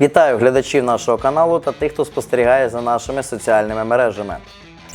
Вітаю глядачів нашого каналу та тих, хто спостерігає за нашими соціальними мережами.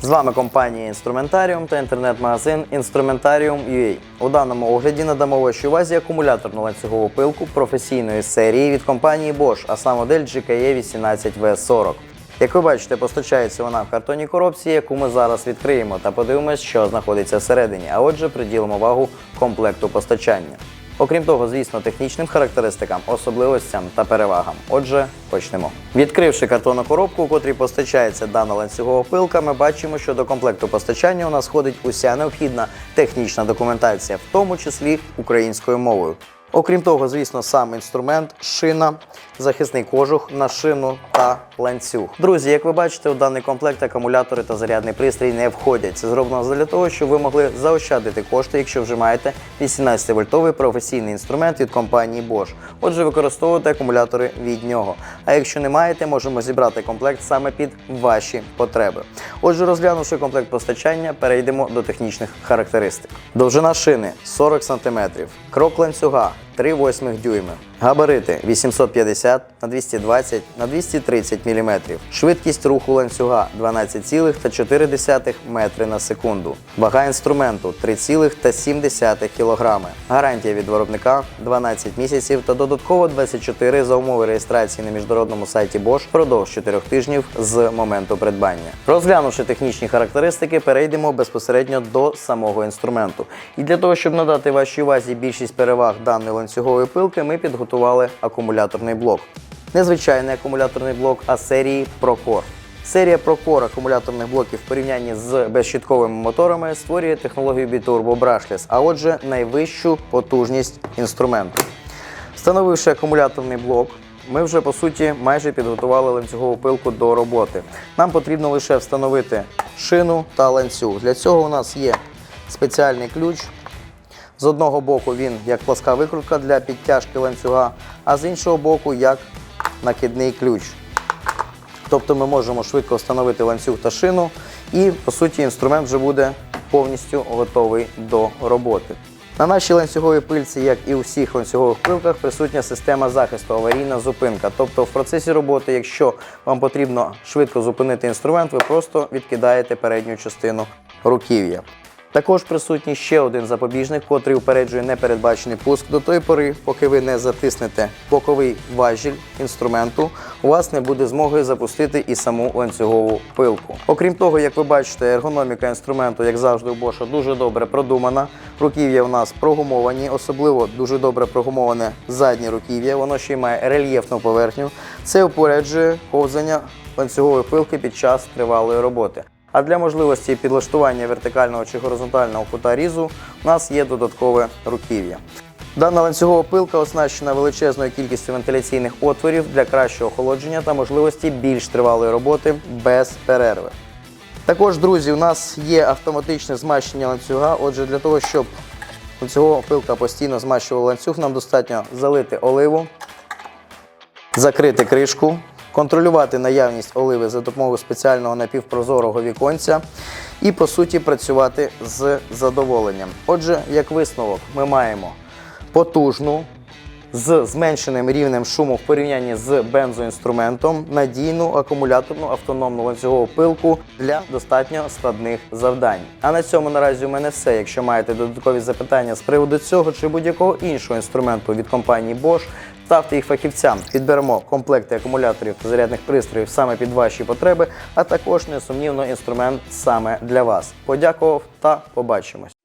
З вами компанія Інструментаріум та інтернет-магазин Instrumentarium.ua. У даному огляді надамо вашій увазі акумуляторну ланцюгову пилку професійної серії від компанії Bosch, а сам модель GKE 18V40. Як ви бачите, постачається вона в картонній коробці, яку ми зараз відкриємо та подивимось, що знаходиться всередині. А отже, приділимо увагу комплекту постачання. Окрім того, звісно, технічним характеристикам, особливостям та перевагам. Отже, почнемо. Відкривши картонну коробку, у котрій постачається дана ланцюгова пилка, ми бачимо, що до комплекту постачання у нас входить уся необхідна технічна документація, в тому числі українською мовою. Окрім того, звісно, сам інструмент, шина, захисний кожух на шину та ланцюг. Друзі, як ви бачите, у даний комплект акумулятори та зарядний пристрій не входять. Це зроблено для того, щоб ви могли заощадити кошти, якщо вже маєте 18-вольтовий професійний інструмент від компанії Bosch. Отже, використовуйте акумулятори від нього. А якщо не маєте, можемо зібрати комплект саме під ваші потреби. Отже, розглянувши комплект постачання, перейдемо до технічних характеристик. Довжина шини 40 см, крок ланцюга 3 восьмих дюйми. Габарити 850 на 220 на 230 мм. Швидкість руху ланцюга 12,4 метри на секунду. Вага інструменту 3,7 кг. Гарантія від виробника 12 місяців та додатково 24 за умови реєстрації на міжнародному сайті Bosch впродовж 4 тижнів з моменту придбання. Розглянувши технічні характеристики, перейдемо безпосередньо до самого інструменту. І для того, щоб надати вашій увазі більшість переваг даної ланцюгової пилки, ми підготували акумуляторний блок. Незвичайний акумуляторний блок, а серії ProCore. Серія ProCore акумуляторних блоків в порівнянні з безщітковими моторами створює технологію Biturbo Brushless, а отже, найвищу потужність інструменту. Встановивши акумуляторний блок, ми вже по суті майже підготували ланцюгову пилку до роботи. Нам потрібно лише встановити шину та ланцюг. Для цього у нас є спеціальний ключ. З одного боку він як пласка викрутка для підтяжки ланцюга, а з іншого боку як накидний ключ. Тобто ми можемо швидко встановити ланцюг та шину, і по суті інструмент вже буде повністю готовий до роботи. На нашій ланцюговій пильці, як і у всіх ланцюгових пилках, присутня система захисту аварійна зупинка. Тобто в процесі роботи, якщо вам потрібно швидко зупинити інструмент, ви просто відкидаєте передню частину руків'я. Також присутній ще один запобіжник, котрий упереджує непередбачений пуск до тої пори, поки ви не затиснете боковий важіль інструменту, у вас не буде змоги запустити і саму ланцюгову пилку. Окрім того, як ви бачите, ергономіка інструменту, як завжди, у Боша дуже добре продумана. Руків'я у нас прогумовані, особливо дуже добре прогумоване заднє руків'я. Воно ще й має рельєфну поверхню. Це упереджує ковзання ланцюгової пилки під час тривалої роботи. А для можливості підлаштування вертикального чи горизонтального кута різу у нас є додаткове руків'я. Дана ланцюгова пилка оснащена величезною кількістю вентиляційних отворів для кращого охолодження та можливості більш тривалої роботи без перерви. Також, друзі, у нас є автоматичне змащення ланцюга. Отже, для того, щоб ланцюгова пилка постійно змащувала ланцюг, нам достатньо залити оливу, закрити кришку, контролювати наявність оливи за допомогою спеціального напівпрозорого віконця і, по суті, працювати з задоволенням. Отже, як висновок, ми маємо потужну, з зменшеним рівнем шуму в порівнянні з бензоінструментом, надійну акумуляторну автономну ланцюгову пилку для достатньо складних завдань. А на цьому наразі у мене все. Якщо маєте додаткові запитання з приводу цього чи будь-якого іншого інструменту від компанії Bosch, ставте їх фахівцям. Підберемо комплекти акумуляторів та зарядних пристроїв саме під ваші потреби, а також несумнівно інструмент саме для вас. Подякував та побачимось.